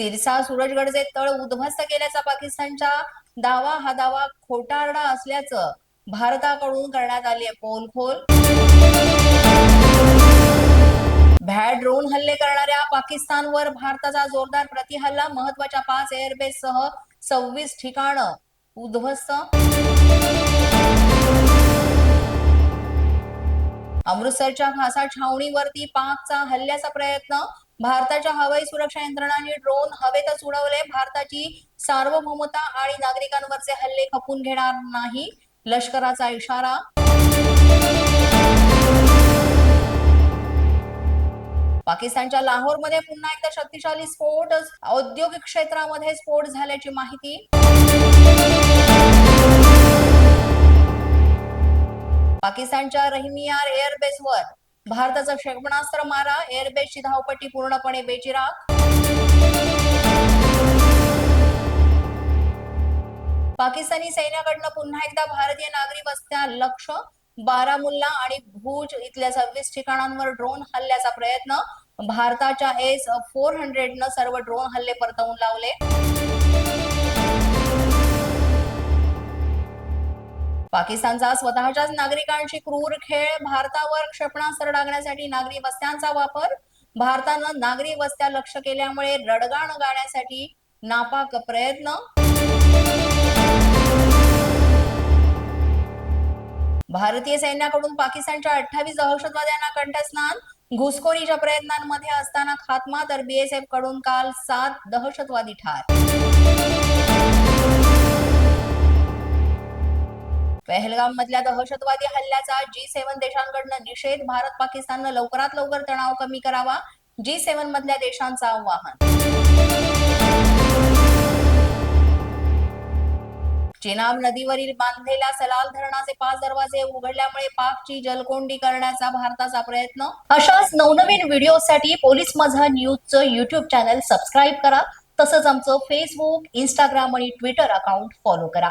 सिरसा सूरजगडचे तळ उद्ध्वस्त केल्याचा पाकिस्तानचा दावा हा दावा खोटारडा असल्याचं भारताकडून करण्यात आली आहे पोलखोल. भॅड ड्रोन हल्ले करणाऱ्या पाकिस्तानवर भारताचा जोरदार प्रतिहल्ला महत्त्वाच्या पाच एअरबेस सह सव्वीस ठिकाणं उद्ध्वस्त. अमृतसरच्या खासा छावणीवरती पाकचा हल्ल्याचा प्रयत्न भारताच्या हवाई सुरक्षा यंत्रणांनी ड्रोन हवेतच उडवले. भारताची सार्वभौमता आणि नागरिकांवरचे हल्ले खपून घेणार नाही लष्कराचा इशारा. पाकिस्तानच्या लाहोरमध्ये पुन्हा एकदा शक्तिशाली स्फोट औद्योगिक क्षेत्रामध्ये स्फोट झाल्याची माहिती. पाकिस्तानच्या रहिमियार एअरबेसवर भारताचा क्षेपणास्त्र मारा एअरबेसची धावपट्टी पूर्णपणे बेचिराग पाकिस्तानी सैन्याकडनं पुन्हा एकदा भारतीय नागरी वस्त्या लक्ष बारामुल्ला आणि भूज इथल्या सव्वीस ठिकाणांवर ड्रोन हल्ल्याचा प्रयत्न. भारताच्या एस फोर हंड्रेडनं सर्व ड्रोन हल्ले परतवून लावले. पाकिस्तानचा स्वतःच्याच नागरिकांची क्रूर खेळ भारतावर क्षेपणास्त्र डागण्यासाठी नागरी वस्त्यांचा वापर भारतानं नागरी वस्त्या लक्ष केल्यामुळे रडगाण गाण्यासाठी नापाक प्रयत्न. भारतीय सैन्याकडून पाकिस्तानच्या अठ्ठावीस दहशतवाद्यांना कंठस्नान घुसखोरीच्या प्रयत्नांमध्ये असताना खात्मा तर बीएसएफकडून काल सात दहशतवादी ठार. पहलगाम मधल्या दहशतवादी हल्ल्याचा जी सेव्हन देशांकडनं निषेध भारत पाकिस्ताननं लवकरात लवकर तणाव कमी करावा जी सेव्हन मधल्या देशांचं आवाहन. चिनाब नदीवरील बांधलेल्या सलाल धरणाचे पाच दरवाजे उघडल्यामुळे पाकची जलकोंडी करण्याचा भारताचा प्रयत्न. अशाच नवनवीन व्हिडिओसाठी पोलीस माझा न्यूजचं युट्यूब चॅनल सबस्क्राईब करा. तसंच आमचं फेसबुक इंस्टाग्राम आणि ट्विटर अकाउंट फॉलो करा.